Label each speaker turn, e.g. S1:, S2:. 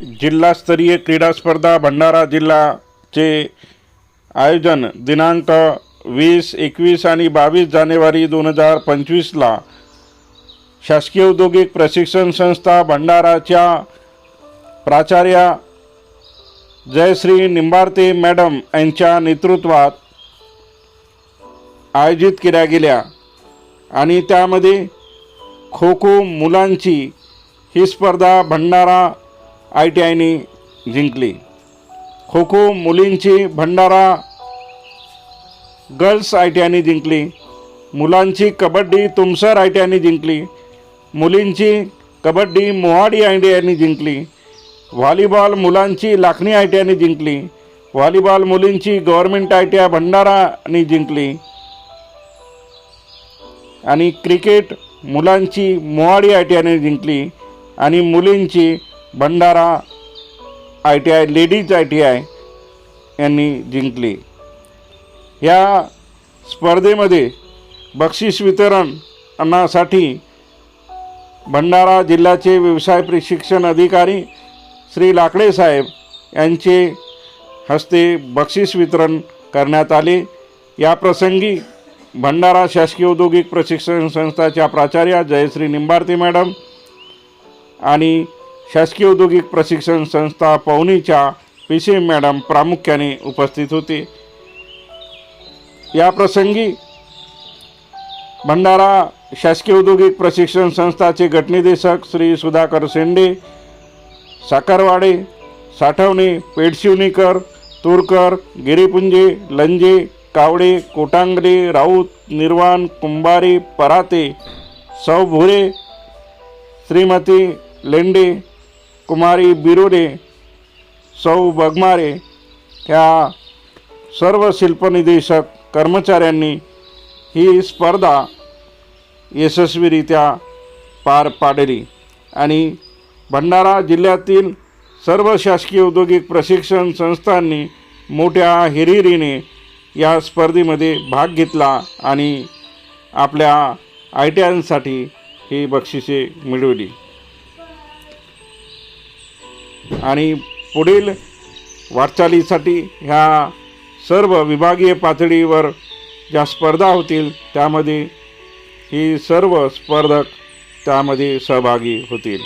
S1: जिल्हास्तरीय क्रीडा स्पर्धा भंडारा जिल्हाचे आयोजन दिनांक वीस एकवीस आणि बावीस जानेवारी दोन हजार पंचवीसला शासकीय औद्योगिक प्रशिक्षण संस्था भंडाराच्या प्राचार्या जयश्री निंबारते मॅडम यांच्या नेतृत्वात आयोजित केल्या गेल्या आणि त्यामध्ये खो खो मुलांची ही स्पर्धा भंडारा आय टी आयने जिंकली. खो खो मुलींची भंडारा गर्ल्स आय टी आयने जिंकली. मुलांची कबड्डी तुमसर आय टी आयने जिंकली. मुलींची कबड्डी मोहाडी आय टी आयने जिंकली. व्हॉलीबॉल मुलांची लाखणी आय टी आयने जिंकली. व्हॉलीबॉल मुलींची गव्हर्मेंट आय टी आय भंडाराने जिंकली. आणि क्रिकेट मुलांची मोहाडी आय टी आयने जिंकली. आणि मुलींची Bhandara I T I ladies I T I यांनी जिंकली. या स्पर्धेमध्ये बक्षीस वितरणासाठी भंडारा जिल्ह्याचे व्यवसाय प्रशिक्षण अधिकारी श्री लाकडे साहेब यांचे हस्ते बक्षीस वितरण करण्यात आले. या प्रसंगी भंडारा शासकीय औद्योगिक प्रशिक्षण संस्थाच्या प्राचार्या जयश्री निंबार्ती मॅडम आणि शासकीय औद्योगिक प्रशिक्षण संस्था पवनीच्या पी सी मॅडम प्रामुख्याने उपस्थित होते. या प्रसंगी भंडारा शासकीय औद्योगिक प्रशिक्षण संस्थाचे गटनिदेशक श्री सुधाकर शेंडे साखरवाडे साठवणे पेडशिवणीकर तुरकर गिरीपुंजे लंजे कावडे कोटांगडे राऊत निर्वाण कुंभारे पराते सौभुरे श्रीमती लेंडे कुमारी बिरोडे सौ बगमारे ह्या सर्व शिल्पनिदेशक कर्मचाऱ्यांनी ही स्पर्धा यशस्वीरित्या पार पाडली. आणि भंडारा जिल्ह्यातील सर्व शासकीय औद्योगिक प्रशिक्षण संस्थांनी मोठ्या हिरिरीने या स्पर्धेमध्ये भाग घेतला आणि आपल्या आय टी आयसाठी ही बक्षिसे मिळवली. आणि पुढील वाटचालीसाठी ह्या सर्व विभागीय पातळीवर ज्या स्पर्धा होतील त्यामध्ये ही सर्व स्पर्धक त्यामध्ये सहभागी होतील.